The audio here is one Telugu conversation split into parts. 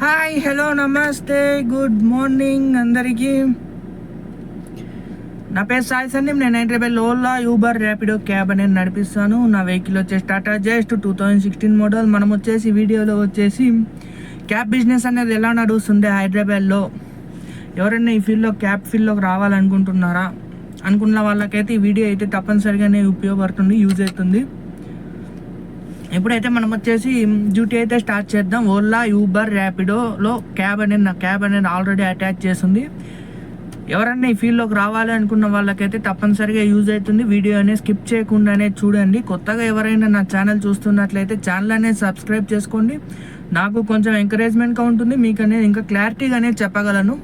హాయ్ హలో నమస్తే గుడ్ మార్నింగ్ అందరికీ. నా పేరు సాయి సందీప్ నేను హైదరాబాద్ ఓలా యూబర్ ర్యాపిడో క్యాబ్ అనేది నడిపిస్తాను. నా వెహికల్ వచ్చేసి Tata just two thousand sixteen model. మనం వచ్చేసి వీడియోలో వచ్చేసి క్యాబ్ బిజినెస్ అనేది ఎలా నడుస్తుంది హైదరాబాద్లో. ఎవరైనా ఈ ఫీల్డ్లో క్యాబ్ ఫీల్డ్లోకి రావాలనుకుంటున్నారా? అనుకున్న వాళ్ళకైతే ఈ వీడియో అయితే తప్పనిసరిగానే ఉపయోగపడుతుంది యూజ్ అవుతుంది. ఇప్పుడైతే మనం వచ్చేసి డ్యూటీ అయితే స్టార్ట్ చేద్దాం ఓలా యూబర్ ర్యాపిడోలో క్యాబ్ అనేది నా క్యాబ్ అనేది ఆల్రెడీ అటాచ్ చేసింది. ఎవరన్నా ఈ ఫీల్డ్లోకి రావాలి అనుకున్న వాళ్ళకైతే తప్పనిసరిగా యూజ్ అవుతుంది. వీడియో అనేది స్కిప్ చేయకుండానే చూడండి. కొత్తగా ఎవరైనా నా ఛానల్ చూస్తున్నట్లయితే ఛానల్ అనేది సబ్స్క్రైబ్ చేసుకోండి. నాకు కొంచెం ఎంకరేజ్మెంట్గా ఉంటుంది. మీకు అనేది ఇంకా క్లారిటీగా అనేది చెప్పగలను.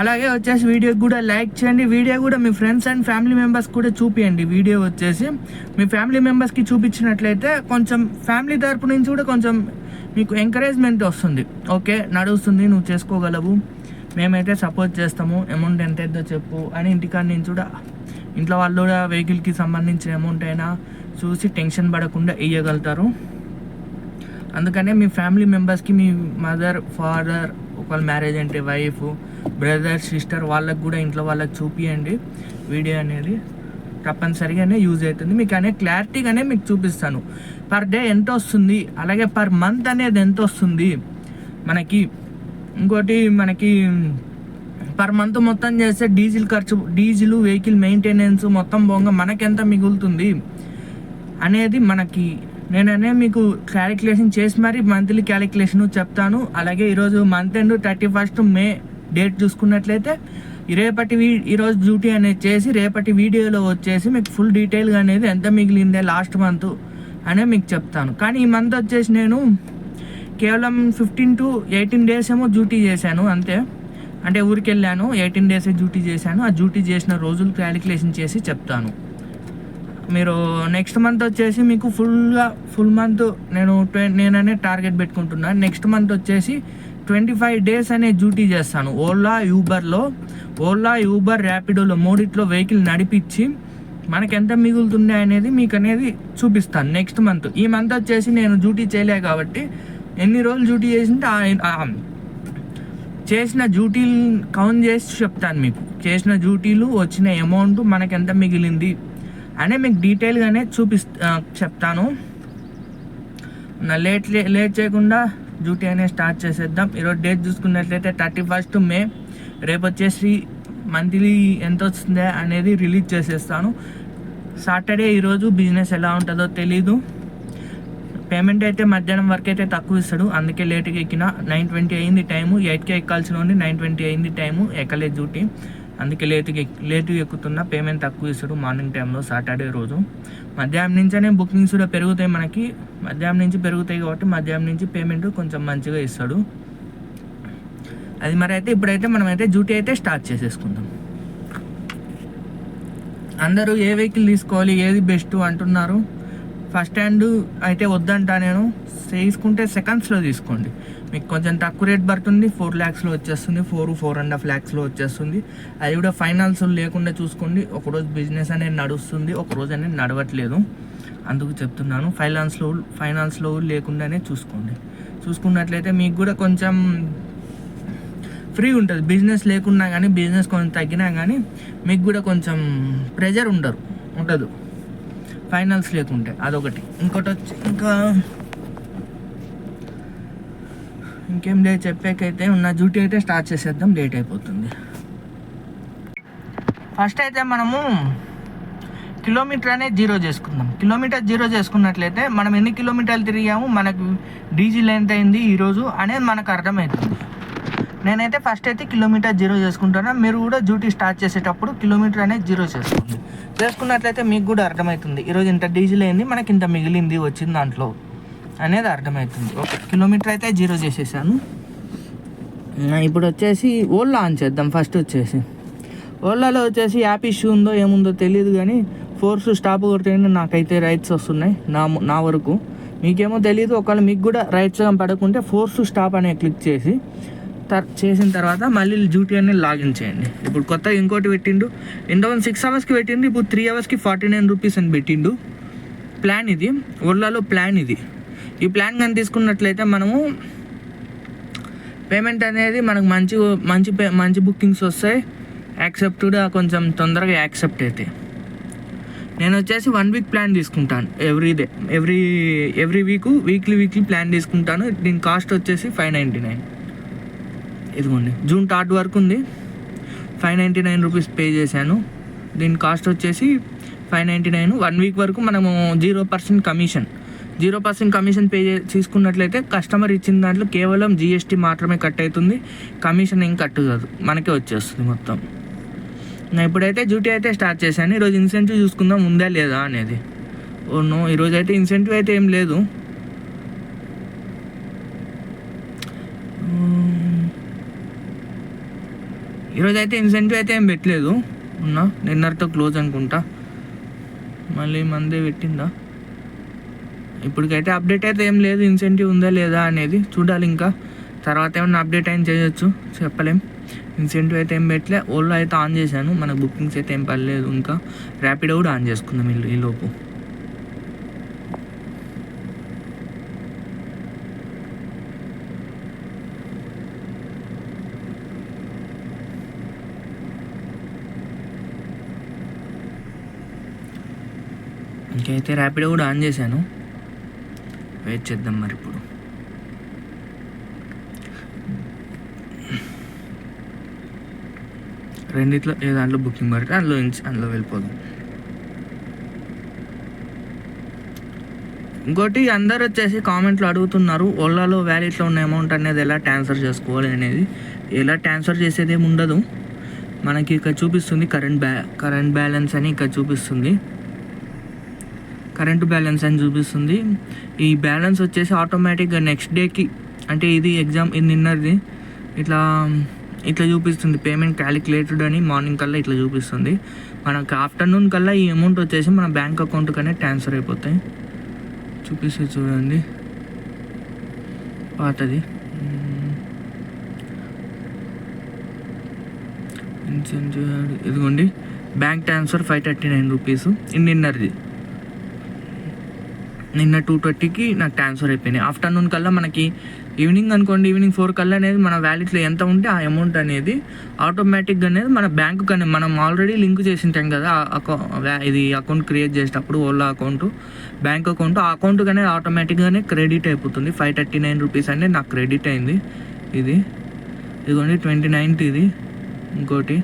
అలాగే వచ్చేసి వీడియోకి కూడా లైక్ చేయండి. వీడియో కూడా మీ ఫ్రెండ్స్ అండ్ ఫ్యామిలీ మెంబర్స్ కూడా చూపియండి. వీడియో వచ్చేసి మీ ఫ్యామిలీ మెంబర్స్కి చూపించినట్లయితే కొంచెం ఫ్యామిలీ తరపు నుంచి కూడా కొంచెం మీకు ఎంకరేజ్మెంట్ వస్తుంది. ఓకే? నడుస్తుంది. నువ్వు చేసుకోగలవు. మేమైతే సపోర్ట్ చేస్తాము. అమౌంట్ ఎంత అవుతుందో చెప్పు అని ఇంటికాడ నుంచి కూడా ఇంట్లో వాళ్ళు కూడా వెహికల్కి సంబంధించిన అమౌంట్ అయినా చూసి టెన్షన్ పడకుండా ఇవ్వగలుగుతారు అందుకనే మీ ఫ్యామిలీ మెంబర్స్కి మీ మదర్ ఫాదర్ ఒకవేళ మ్యారేజ్ అంటే వైఫ్ బ్రదర్ సిస్టర్ వాళ్ళకి కూడా ఇంట్లో వాళ్ళకి చూపియండి. వీడియో అనేది తప్పనిసరిగానే యూజ్ అవుతుంది. మీకు అనే క్లారిటీగానే మీకు చూపిస్తాను. పర్ డే ఎంత వస్తుంది? అలాగే పర్ మంత్ అనేది ఎంత వస్తుంది? మనకి ఇంకోటి మనకి పర్ మంత్ మొత్తం చేస్తే డీజిల్ ఖర్చు డీజిల్ వెహికల్ మెయింటెనెన్స్ మొత్తం పోగా మనకెంత మిగులుతుంది? అనేది మనకి నేననే మీకు క్యాలిక్యులేషన్ చేసి మరి మంత్లీ క్యాలిక్యులేషన్ చెప్తాను. అలాగే ఈరోజు month end thirty first May date చూసుకున్నట్లయితే రేపటి వీ ఈరోజు డ్యూటీ అనేది చేసి రేపటి వీడియోలో వచ్చేసి మీకు ఫుల్ డీటెయిల్గా అనేది ఎంత మిగిలిందే లాస్ట్ మంత్ అనే మీకు చెప్తాను. కానీ ఈ మంత్ వచ్చేసి నేను కేవలం ఫిఫ్టీన్ టు ఎయిటీన్ డేస్ ఏమో డ్యూటీ చేశాను అంతే. అంటే ఊరికి వెళ్ళాను ఎయిటీన్ డేస్ డ్యూటీ చేశాను ఆ డ్యూటీ చేసిన రోజులు క్యాలిక్యులేషన్ చేసి చెప్తాను. మీరు నెక్స్ట్ మంత్ వచ్చేసి మీకు ఫుల్గా ఫుల్ మంత్ నేను నేననే టార్గెట్ పెట్టుకుంటున్నాను నెక్స్ట్ మంత్ వచ్చేసి ట్వంటీ ఫైవ్ డేస్ అనే డ్యూటీ చేస్తాను. ఓలా యూబర్లో ఓలా యూబర్ ర్యాపిడోలో మూడిట్లో వెహికల్ నడిపించి మనకి ఎంత మిగులుతుంది అనేది మీకు అనేది చూపిస్తాను నెక్స్ట్ మంత్. ఈ మంత్ వచ్చేసి నేను డ్యూటీ చేయలే కాబట్టి ఎన్ని రోజులు డ్యూటీ చేసింటే ఆ- చేసిన డ్యూటీలు కౌంట్ చేసి చెప్తాను మీకు. చేసిన డ్యూటీలు వచ్చిన అమౌంట్ మనకు ఎంత మిగిలింది అనే మీకు డీటెయిల్గానే చూపిస్తా చెప్తాను. నా లేట్ లేట్ చేయకుండా డ్యూటీ అనేది స్టార్ట్ చేసేద్దాం. ఈరోజు డేట్ చూసుకున్నట్లయితే థర్టీ ఫస్ట్ మే. రేపు వచ్చేసి మంత్లీ ఎంత వస్తుందో అనేది రిలీజ్ చేసేస్తాను. సాటర్డే ఈరోజు బిజినెస్ ఎలా ఉంటుందో తెలీదు. పేమెంట్ అయితే మధ్యాహ్నం వరకు అయితే తక్కువ ఇస్తాడు. అందుకే లేట్గా ఎక్కిన. నైన్ ట్వంటీ అయింది టైము. ఎయిట్కే ఎక్కాల్సిన ఉంది నైన్ ట్వంటీ అయింది టైము. ఎక్కలేదు డ్యూటీ. అందుకే లేటుగా లేటు లేటుగా ఎక్కుతున్నా పేమెంట్ తక్కువ ఇస్తాడు మార్నింగ్ టైంలో సాటర్డే రోజు. మధ్యాహ్నం నుంచనే బుకింగ్స్ కూడా పెరుగుతాయి మనకి. మధ్యాహ్నం నుంచి పెరుగుతాయి కాబట్టి మధ్యాహ్నం నుంచి పేమెంట్ కొంచెం మంచిగా ఇస్తాడు. అది మరి అయితే ఇప్పుడైతే మనం అయితే డ్యూటీ అయితే స్టార్ట్ చేసేసుకుందాం. అందరూ ఏ వెహికల్ తీసుకోవాలి ఏది బెస్ట్ అంటున్నారు? ఫస్ట్ హ్యాండ్ అయితే వద్దంటా నేను. తీసుకుంటే సెకండ్స్లో తీసుకోండి. మీకు కొంచెం తక్కువ రేట్ పడుతుంది ఫోర్ ల్యాక్స్లో వచ్చేస్తుంది ఫోర్ ఫోర్ అండ్ హాఫ్ ల్యాక్స్లో వచ్చేస్తుంది. అది కూడా ఫైనాన్స్ లేకుండా చూసుకోండి ఒకరోజు బిజినెస్ అనేది నడుస్తుంది ఒకరోజు అనేది నడవట్లేదు. అందుకు చెప్తున్నాను ఫైనాన్స్లో ఫైనాన్స్లో లేకుండానే చూసుకోండి. చూసుకున్నట్లయితే మీకు కూడా కొంచెం ఫ్రీ ఉంటుంది. బిజినెస్ లేకున్నా కానీ బిజినెస్ కొంచెం తగ్గినా కానీ మీకు కూడా కొంచెం ప్రెజర్ ఉండరు ఉండదు. ఫైనల్స్ లేకుంటే అదొకటి. ఇంకోటి వచ్చి ఇంకా ఇంకేం లేదు చెప్పాకైతే ఉన్న డ్యూటీ అయితే స్టార్ట్ చేసేద్దాం లేట్ అయిపోతుంది. ఫస్ట్ అయితే మనము కిలోమీటర్ అనేది జీరో చేసుకుందాం. కిలోమీటర్ జీరో చేసుకున్నట్లయితే మనం ఎన్ని కిలోమీటర్లు తిరిగాము? మనకు డీజిల్ ఎంత అయింది ఈరోజు అనేది మనకు అర్థమవుతుంది. నేనైతే ఫస్ట్ అయితే కిలోమీటర్ జీరో చేసుకుంటాను. మీరు కూడా డ్యూటీ స్టార్ట్ చేసేటప్పుడు కిలోమీటర్ అనేది జీరో చేసుకోండి. చేసుకున్నట్లయితే మీకు కూడా అర్థమవుతుంది. ఈరోజు ఇంత డీజిల్ అయింది మనకి ఇంత మిగిలింది వచ్చింది దాంట్లో. అనేది అర్థమవుతుంది. ఓకే కిలోమీటర్ అయితే జీరో చేసేసాను. ఇప్పుడు వచ్చేసి ఓలా ఆన్ చేద్దాం. ఫస్ట్ వచ్చేసి ఓలాలో వచ్చేసి యాప్ ఇష్యూ ఉందో ఏముందో తెలియదు కానీ ఫోర్స్ స్టాప్ కొడితేనే నాకైతే రైట్స్ వస్తున్నాయి. నా నా వరకు. మీకేమో తెలియదు ఒకవేళ మీకు కూడా రైట్స్ పడకుంటే ఫోర్స్ స్టాప్ అనే క్లిక్ చేసి తర్ చేసిన తర్వాత మళ్ళీ డ్యూటీ అనేది లాగిన్ చేయండి. ఇప్పుడు కొత్తగా ఇంకోటి పెట్టిండు. ఇంతకుముందు సిక్స్ అవర్స్కి పెట్టిండు. ఇప్పుడు త్రీ అవర్స్కి ఫార్టీ నైన్ రూపీస్ అని పెట్టిండు. ప్లాన్ ఇది. ఓలాలో ప్లాన్ ఇది. ఈ ప్లాన్ కానీ తీసుకున్నట్లయితే మనము పేమెంట్ అనేది మనకు మంచి మంచి పే మంచి బుకింగ్స్ వస్తాయి. యాక్సెప్టెడ్ కొంచెం తొందరగా యాక్సెప్ట్ అవుతాయి నేను వచ్చేసి వన్ వీక్ ప్లాన్ తీసుకుంటాను every day every every week weekly weekly plan తీసుకుంటాను. దీని కాస్ట్ వచ్చేసి ఫైవ్ నైంటీ నైన్ ఇదిగోండి జూన్ థర్డ్ వరకు ఉంది. Five ninety nine rupees pay చేశాను. దీని కాస్ట్ వచ్చేసి five ninety nine one week వరకు మనము zero percent commission zero percent commission pay చే తీసుకున్నట్లయితే కస్టమర్ ఇచ్చిన దాంట్లో కేవలం జిఎస్టీ మాత్రమే కట్ అవుతుంది. కమిషన్ ఏం కట్ కాదు. మనకే వచ్చేస్తుంది మొత్తం. నేను ఇప్పుడైతే డ్యూటీ అయితే స్టార్ట్ చేశాను. ఈరోజు ఇన్సెంటివ్ చూసుకుందాం ఉందా లేదా అనేది. ఓ నో ఈరోజు అయితే ఇన్సెంటివ్ అయితే ఏం లేదు. ఈరోజు అయితే ఇన్సెంటివ్ అయితే ఏం పెట్టలేదు. ఉన్నా నిన్నటితో క్లోజ్ అనుకుంటా. మళ్ళీ మందే పెట్టిందా? ఇప్పటికైతే అప్డేట్ అయితే ఏం లేదు ఇన్సెంటివ్ ఉందా లేదా అనేది చూడాలి ఇంకా. తర్వాత ఏమైనా అప్డేట్ అయిన చేయొచ్చు చెప్పలేం. ఇన్సెంటివ్ అయితే ఏం పెట్టలే ఓలో అయితే ఆన్ చేశాను. మనకు బుకింగ్స్ అయితే ఏం పర్లేదు ఇంకా. ర్యాపిడో కూడా ఆన్ చేసుకుందాం ఈ- ఈ లోపు. ఇంకైతే ర్యాపిడో కూడా ఆన్ చేశాను. వెయిట్ చేద్దాం మరి ఇప్పుడు. రెండిట్లో ఏ దాంట్లో బుకింగ్ పడితే అందులో అందులో వెళ్ళిపోదాం. ఇంకోటి అందరు వచ్చేసి కామెంట్లో అడుగుతున్నారు ఓలాలో వ్యాలెట్లో ఉన్న అమౌంట్ అనేది ఎలా ట్రాన్స్ఫర్ చేసుకోవాలి అనేది. ఎలా ట్రాన్స్ఫర్ చేసేది ఏమి ఉండదు. మనకి ఇక్కడ చూపిస్తుంది కరెంట్ బ్యా కరెంట్ బ్యాలెన్స్ అని ఇక్కడ చూపిస్తుంది. కరెంట్ బ్యాలెన్స్ అని చూపిస్తుంది. ఈ బ్యాలెన్స్ వచ్చేసి ఆటోమేటిక్గా నెక్స్ట్ డేకి అంటే ఇది ఎగ్జామ్ ఇది నిన్నది ఇట్లా ఇట్లా చూపిస్తుంది. పేమెంట్ క్యాలిక్యులేటెడ్ అని మార్నింగ్ కల్లా ఇట్లా చూపిస్తుంది. మనకు ఆఫ్టర్నూన్ కల్లా ఈ అమౌంట్ వచ్చేసి మన బ్యాంక్ అకౌంట్ కనే ట్రాన్స్ఫర్ అయిపోతాయి. చూపిస్తే చూడండి. పాతది. ఇదిగోండి. Bank transfer five thirty nine rupees నిన్నది నిన్న టూ ట్వంటీకి నాకు ట్రాన్స్ఫర్ అయిపోయినాయి. ఆఫ్టర్నూన్ కల్లా మనకి ఈవినింగ్ అనుకోండి ఈవినింగ్ ఫోర్ కల్లా అనేది మన వ్యాలెట్లో ఎంత ఉంటే ఆ అమౌంట్ అనేది ఆటోమేటిక్గా అనేది మన బ్యాంకు కానీ మనం ఆల్రెడీ లింక్ చేసింటాం కదా అకౌ ఇది అకౌంట్ క్రియేట్ చేసేటప్పుడు ఓలా అకౌంట్ బ్యాంక్ అకౌంట్ ఆ అకౌంట్ కానీ ఆటోమేటిక్గానే క్రెడిట్ అయిపోతుంది. ఫైవ్ థర్టీ నైన్ రూపీస్ అనేది నాకు క్రెడిట్ అయింది. ఇది ఇదిగోండి ట్వంటీ నైన్త్ ఇది. ఇంకోటి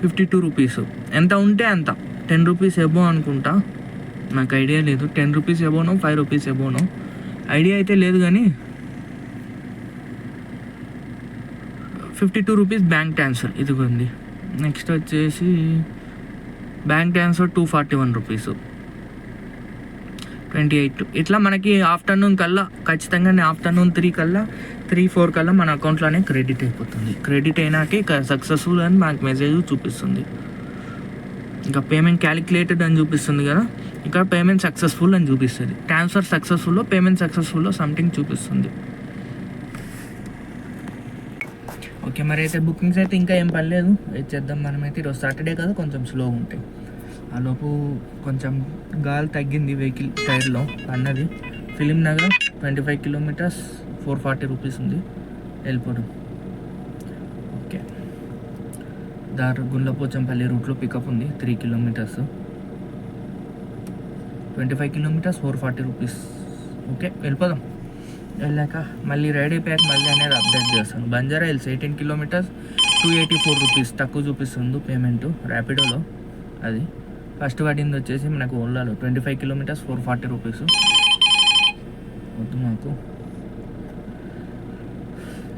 ఫిఫ్టీ టూ రూపీస్ ఎంత ఉంటే అంత. టెన్ రూపీస్ ఎబో అనుకుంటా. నాకు ఐడియా లేదు. టెన్ రూపీస్ ఎబోనో ఫైవ్ రూపీస్ ఎబోనో ఐడియా అయితే లేదు కానీ fifty two rupees bank transfer ఇదిగోండి. నెక్స్ట్ వచ్చేసి bank transfer two forty one rupees twenty eight ఇట్లా మనకి ఆఫ్టర్నూన్ కల్లా ఖచ్చితంగా ఆఫ్టర్నూన్ త్రీ కల్లా త్రీ ఫోర్ కల్లా మన అకౌంట్లోనే క్రెడిట్ అయిపోతుంది. క్రెడిట్ అయినాకే సక్సెస్ఫుల్ అని మనకు మెసేజ్ చూపిస్తుంది. ఇంకా పేమెంట్ క్యాలిక్యులేటెడ్ అని చూపిస్తుంది కదా. ఇక్కడ పేమెంట్ సక్సెస్ఫుల్ అని చూపిస్తుంది. ట్రాన్స్ఫర్ సక్సెస్ఫుల్లో పేమెంట్ సక్సెస్ఫుల్లో సంథింగ్ చూపిస్తుంది. ఓకే మరి అయితే బుకింగ్స్ అయితే ఇంకా ఏం పర్లేదు. వెయిట్ చేద్దాం. మనమైతే ఈరోజు సాటర్డే కదా కొంచెం స్లోగా ఉంటాయి ఆ లోపు కొంచెం గాలి తగ్గింది వెహికల్ టైర్లో అన్నది. Film Nagar twenty five kilometres four forty rupees ఉంది వెళ్ళిపోవడం ఓకే దారు గుండ్లపోచంపల్లి రూట్లో పికప్ ఉంది three kilometres twenty five kilometres four forty rupees okay వెళ్ళిపోదాం. వెళ్ళాక మళ్ళీ రైడ్ అయిపోయాక మళ్ళీ అనేది అప్డేట్ చేస్తాను. Banjara Hills eighteen kilometres two eighty four rupees తక్కువ చూపిస్తుంది పేమెంట్ ర్యాపిడోలో అది ఫస్ట్ పడింది వచ్చేసి మనకు ఓలాలో twenty five kilometres four forty rupees వద్దు మాకు.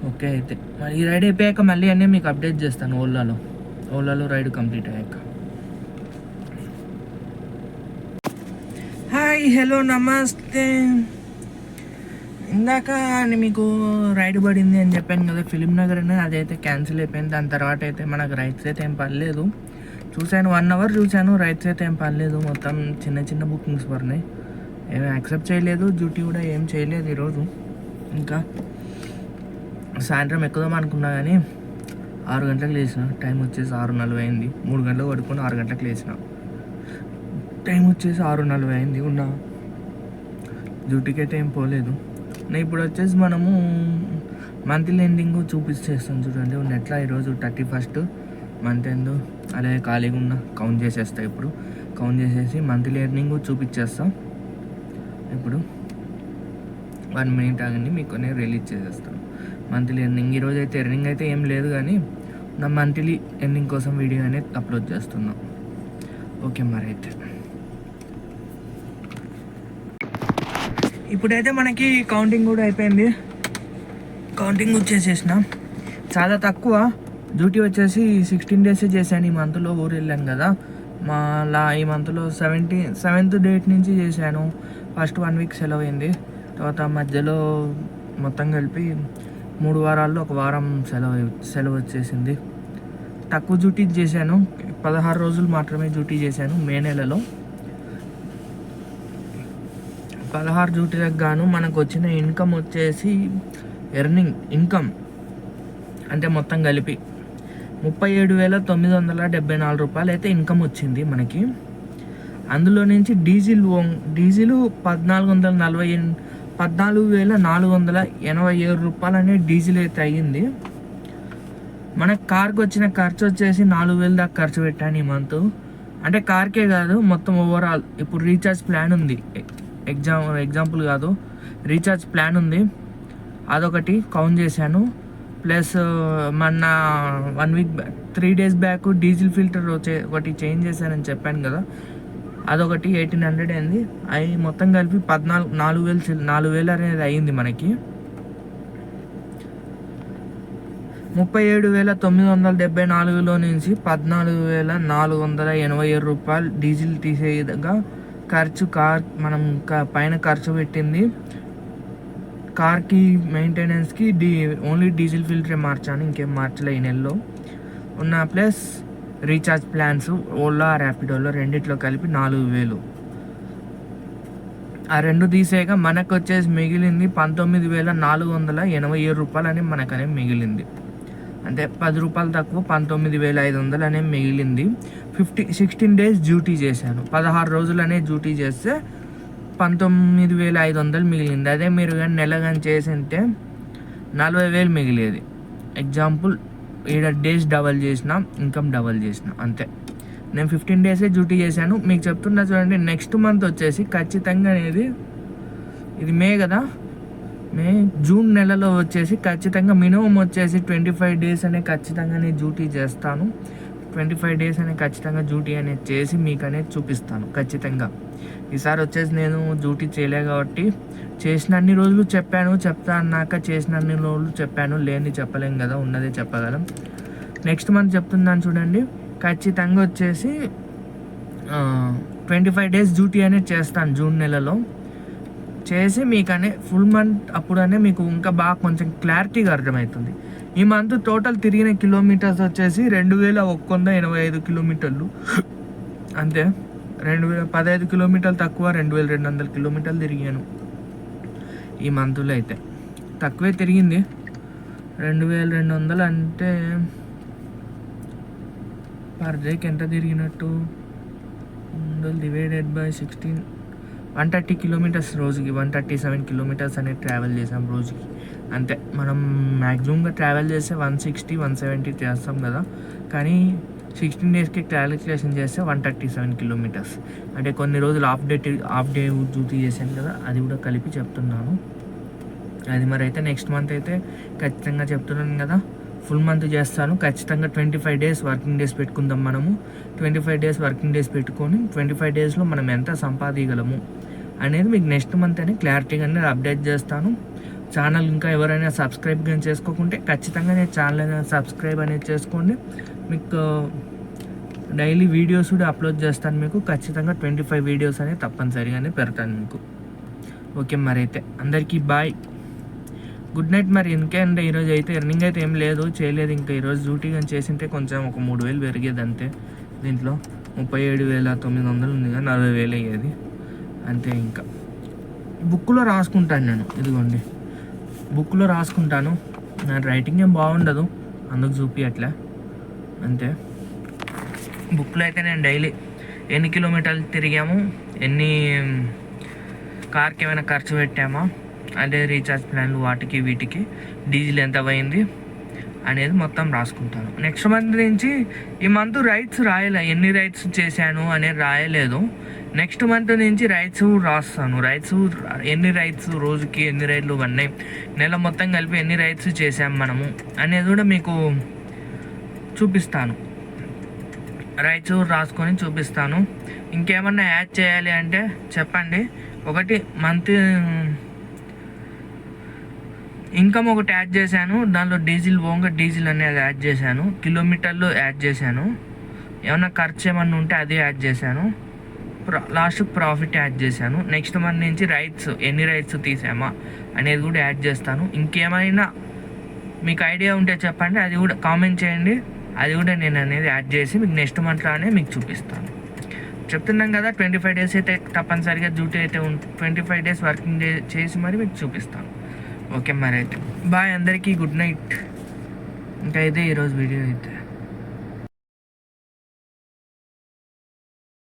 ఓకే అయితే మరి ఈ రైడ్ అయిపోయాక మళ్ళీ అన్నీ మీకు అప్డేట్ చేస్తాను ఓలాలో ఓలాలో రైడ్ కంప్లీట్ అయ్యాక హాయ్ హలో నమస్తే. ఇందాక మీకు రైడ్ పడింది అని చెప్పాను కదా ఫిలిం నగర్ అని అదైతే క్యాన్సిల్ అయిపోయింది. దాని తర్వాత అయితే మనకు రైట్స్ అయితే ఏం పర్లేదు చూశాను వన్ అవర్ చూశాను రైట్స్ అయితే ఏం పర్లేదు మొత్తం చిన్న చిన్న బుకింగ్స్ పడినాయి. ఏమీ యాక్సెప్ట్ చేయలేదు డ్యూటీ కూడా ఏం చేయలేదు ఈరోజు. ఇంకా సాయంత్రం ఎక్కుదాం అనుకున్నా కానీ ఆరు గంటలకు లేచిన టైం వచ్చేసి ఆరు నలభై అయింది. మూడు గంటలకు పడుకొని ఆరు గంటలకు లేచినా. టైం వచ్చేసి ఆరు నలభై అయింది ఉన్న. డ్యూటీకి అయితే ఏం పోలేదు. నేను ఇప్పుడు వచ్చేసి మనము మంత్లీ ఎండింగ్ చూపించేస్తుంది చూడండి. నెట్లో ఈరోజు థర్టీ ఫస్ట్ మంత్ ఎండ్. అదే ఖాళీగా ఉన్న కౌంట్ చేసేస్తా ఇప్పుడు. కౌంట్ చేసేసి మంత్లీ ఎర్నింగ్ చూపించేస్తాం ఇప్పుడు వన్ మినిట్ ఆగండి మీకు నేను రిలీజ్ చేసేస్తాను. మంత్లీ ఎర్నింగ్ ఈరోజు అయితే ఎర్నింగ్ అయితే ఏం లేదు కానీ నా మంత్లీ ఎర్నింగ్ కోసం వీడియో అనేది అప్లోడ్ చేస్తున్నాం. ఓకే మరి అయితే. ఇప్పుడైతే మనకి కౌంటింగ్ కూడా అయిపోయింది. కౌంటింగ్ వచ్చేసేసిన. చాలా తక్కువ. డ్యూటీ వచ్చేసి సిక్స్టీన్ డేస్ చేశాను. ఈ మంత్లో ఊరు వెళ్ళాను కదా. మా లా ఈ మంత్లో సెవెంటీన్ సెవెంత్ డేట్ నుంచి చేశాను. ఫస్ట్ వన్ వీక్ సెలవు అయింది. తర్వాత మధ్యలో మొత్తం కలిపి మూడు వారాల్లో ఒక వారం సెలవు సెలవు వచ్చేసింది. తక్కువ డ్యూటీ చేశాను. పదహారు రోజులు మాత్రమే డ్యూటీ చేశాను మే నెలలో. పదహారు డ్యూటీలకు గాను మనకు వచ్చిన ఇన్కమ్ వచ్చేసి ఎర్నింగ్ ఇన్కమ్ అంటే మొత్తం కలిపి ముప్పై ఏడు వేల తొమ్మిది వందల డెబ్బై నాలుగు రూపాయలు అయితే ఇన్కమ్ వచ్చింది మనకి. అందులో నుంచి డీజిల్ ఓ- డీజిల్ పద్నాలుగు వందల నలభై పద్నాలుగు వేల నాలుగు వందల ఎనభై ఏడు రూపాయలు అనే డీజిల్ అయితే అయ్యింది. మన కార్కి వచ్చిన ఖర్చు వచ్చేసి నాలుగు వేలు దాకా ఖర్చు పెట్టాను ఈ మంత్ అంటే కార్కే కాదు మొత్తం ఓవరాల్ ఇప్పుడు రీఛార్జ్ ప్లాన్ ఉంది. ఎగ్జామ్ ఎగ్జాంపుల్ కాదు. రీఛార్జ్ ప్లాన్ ఉంది. అదొకటి కౌంట్ చేశాను. ప్లస్ మొన్న one week back three days back diesel filter వచ్చే ఒకటి చేంజ్ చేశానని చెప్పాను కదా. అదొకటి ఎయిటీన్ హండ్రెడ్ అయింది. అవి మొత్తం కలిపి పద్నాలుగు నాలుగు వేలు నాలుగు వేలు అనేది అయ్యింది మనకి. ముప్పై ఏడు వేల తొమ్మిది వందల డెబ్బై నాలుగులో నుంచి పద్నాలుగు వేల నాలుగు వందల ఎనభై ఏడు రూపాయలు డీజిల్ తీసేదిగా ఖర్చు కార్ మనం క- పైన ఖర్చు పెట్టింది. కార్కి మెయింటెనెన్స్కి డీ ఓన్లీ డీజిల్ ఫిల్టరే మార్చాను ఇంకేం మార్చలే ఈ నెలలో. ఉన్న ప్లస్ రీఛార్జ్ ప్లాన్స్ ఓలా ర్యాపిడోలో రెండిట్లో కలిపి నాలుగు వేలు. ఆ రెండు తీసేయగా మనకు వచ్చేసి మిగిలింది పంతొమ్మిది వేల నాలుగు వందల ఎనభై ఏడు రూపాయలు అని మనకనే మిగిలింది. అంటే పది రూపాయలు తక్కువ పంతొమ్మిది వేల ఐదు వందలు అనే మిగిలింది. ఫిఫ్టీ సిక్స్టీన్ డేస్ డ్యూటీ చేశాను. పదహారు రోజులనే డ్యూటీ చేస్తే పంతొమ్మిది వేల ఐదు వందలు మిగిలింది. అదే మీరు కానీ నెల కానీ చేసింటే నలభై వేలు మిగిలేది. ఎగ్జాంపుల్ ఏడ డేస్ డబల్ చేసిన ఇన్కమ్ డబల్ చేసిన అంతే. నేను ఫిఫ్టీన్ డేసే డ్యూటీ చేశాను. మీకు చెప్తున్నా చూడండి నెక్స్ట్ మంత్ వచ్చేసి ఖచ్చితంగా అనేది ఇది మే కదా? మే జూన్ నెలలో వచ్చేసి ఖచ్చితంగా మినిమం వచ్చేసి ట్వంటీ ఫైవ్ డేస్ అనే ఖచ్చితంగా నేను డ్యూటీ చేస్తాను. ట్వంటీ ఫైవ్ డేస్ అనే ఖచ్చితంగా డ్యూటీ అనేది చేసి మీకు అనేది చూపిస్తాను ఖచ్చితంగా. ఈసారి వచ్చేసి నేను డ్యూటీ చేయలే కాబట్టి చేసిన అన్ని రోజులు చెప్పాను చెప్తా అన్నాక చేసిన అన్ని రోజులు చెప్పాను లేని చెప్పలేం కదా ఉన్నదే చెప్పగలం. నెక్స్ట్ మంత్ చెప్తున్నాను చూడండి ఖచ్చితంగా వచ్చేసి ట్వంటీ ఫైవ్ డేస్ డ్యూటీ అనేది చేస్తాను జూన్ నెలలో. చేసి మీకనే ఫుల్ మంత్ అప్పుడనే మీకు ఇంకా బాగా కొంచెం క్లారిటీగా అర్థమవుతుంది. ఈ మంత్ టోటల్ తిరిగిన కిలోమీటర్స్ వచ్చేసి రెండు వేల ఒక్క వంద ఎనభై ఐదు కిలోమీటర్లు అంతే. రెండు వేల పదహైదు కిలోమీటర్లు తక్కువ రెండు వేల రెండు వందల కిలోమీటర్లు తిరిగాను. ఈ మంత్లో అయితే. తక్కువే తిరిగింది. రెండు వేల రెండు వందలు అంటే పర్ డేకి ఎంత తిరిగినట్టు? Divided by sixteen one thirty kilometres రోజుకి వన్ థర్టీ సెవెన్ కిలోమీటర్స్ అనేది ట్రావెల్ చేసాం రోజుకి. అంతే మనం మ్యాక్సిమంగా ట్రావెల్ చేస్తే వన్ సిక్స్టీ వన్ సెవెంటీ చేస్తాం కదా. కానీ సిక్స్టీన్ డేస్కి క్యాలిక్యులేషన్ చేస్తే వన్ థర్టీ సెవెన్ కిలోమీటర్స్. అంటే కొన్ని రోజులు half day half day duty చేశాను కదా అది కూడా కలిపి చెప్తున్నాను. అది మరి అయితే నెక్స్ట్ మంత్ అయితే ఖచ్చితంగా చెప్తున్నాను కదా. ఫుల్ మంత్ చేస్తాను. ఖచ్చితంగా twenty five days working days పెట్టుకుందాం మనము. Twenty five days working days పెట్టుకొని ట్వంటీ ఫైవ్ డేస్లో మనం ఎంత సంపాదించగలము అనేది మీకు నెక్స్ట్ మంత్ అని క్లారిటీగా అనేది అప్డేట్ చేస్తాను. ఛానల్ ఇంకా ఎవరైనా సబ్స్క్రైబ్ కానీ చేసుకోకుంటే ఖచ్చితంగా నేను ఛానల్ అనేది సబ్స్క్రైబ్ అనేది చేసుకోండి. మీకు డైలీ వీడియోస్ కూడా అప్లోడ్ చేస్తాను మీకు. ఖచ్చితంగా ట్వంటీ ఫైవ్ వీడియోస్ అనేది తప్పనిసరిగానే పెడతాను మీకు. ఓకే మరి అయితే అందరికీ బాయ్. గుడ్ నైట్ మరి. ఇంకేంటే ఈరోజు అయితే ఎర్నింగ్ అయితే ఏం లేదు చేయలేదు. ఇంకా ఈరోజు డ్యూటీ కానీ చేసింటే కొంచెం ఒక మూడు వేలు పెరిగేది అంతే. దీంట్లో ముప్పై ఏడు వేల తొమ్మిది వందలు ఉంది కానీ నలభై వేలు అయ్యేది. అంతే ఇంకా. బుక్లో రాసుకుంటాను నేను ఇదిగోండి. బుక్లో రాసుకుంటాను. నా రైటింగ్ ఏం బాగుండదు అందుకు చూపి అట్లా అంతే. బుక్లో అయితే నేను డైలీ ఎన్ని కిలోమీటర్లు తిరిగాము ఎన్ని కార్కి ఏమైనా ఖర్చు పెట్టామా అదే రీఛార్జ్ ప్లాన్లు వాటికి వీటికి డీజిల్ ఎంత పోయింది అనేది మొత్తం రాసుకుంటాను. నెక్స్ట్ మంత్ నుంచి ఈ మంత్ రైట్స్ రాయలే ఎన్ని రైట్స్ చేశాను అనేది రాయలేదు. నెక్స్ట్ మంత్ నుంచి రైట్స్ రాస్తాను. రైట్స్ ఎన్ని రైట్స్ రోజుకి ఎన్ని రైట్లు పడినాయి నెల మొత్తం కలిపి ఎన్ని రైట్స్ చేసాం మనము అనేది కూడా మీకు చూపిస్తాను. రైట్స్ రాసుకొని చూపిస్తాను. ఇంకేమన్నా యాడ్ చేయాలి అంటే చెప్పండి. ఒకటి మంత్ ఇన్కమ్ ఒకటి యాడ్ చేశాను దానిలో డీజిల్ పోగా డీజిల్ అనేది యాడ్ చేశాను కిలోమీటర్లు యాడ్ చేశాను ఏమైనా ఖర్చు ఏమన్నా ఉంటే అది యాడ్ చేశాను లాస్ట్ ప్రాఫిట్ యాడ్ చేశాను. నెక్స్ట్ మంత్ నుంచి రైట్స్ ఎన్ని రైట్స్ తీసామా అనేది కూడా యాడ్ చేస్తాను. ఇంకేమైనా మీకు ఐడియా ఉంటే చెప్పండి అది కూడా కామెంట్ చేయండి. అది కూడా నేను అనేది యాడ్ చేసి మీకు నెక్స్ట్ మంత్లోనే మీకు చూపిస్తాను. చెప్తున్నాం కదా ట్వంటీ ఫైవ్ డేస్ అయితే తప్పనిసరిగా డ్యూటీ అయితే twenty five days working day చేసి మరి మీకు చూపిస్తాను. ఓకే మరి అయితే బాయ్ అందరికీ గుడ్ నైట్ ఇంకా అయితే ఈరోజు వీడియో అయితే